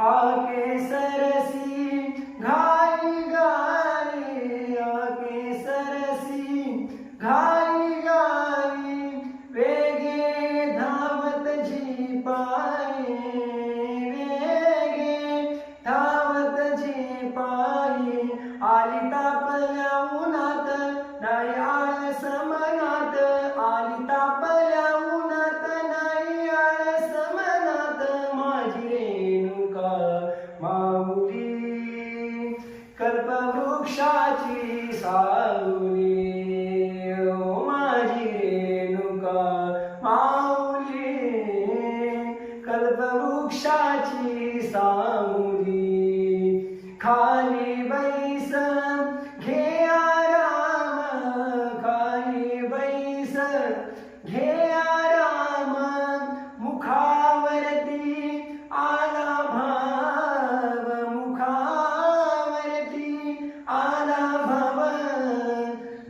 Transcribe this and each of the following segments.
आके सरसी घाई गाई आके सरसी घाई कल्पवृक्षाची सावली ओ माझी रेणुका माऊली कल्पवृक्षाची सावली खाली बैस घे आराम खाली बैस घे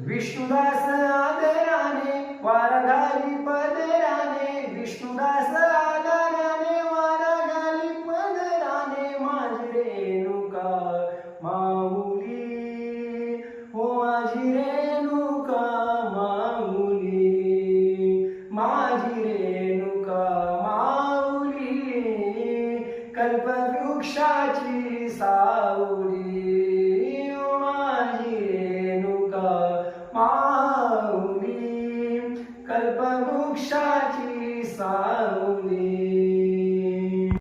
विष्णुदास आदराने वार घाली पदराने विष्णुदास आदराने वारा घाली पदराने माझी रेणुका माऊली. हो माझी रेणुका माऊली. माझी रेणुका माऊली. कल्पवृक्षाची साऊ 三五里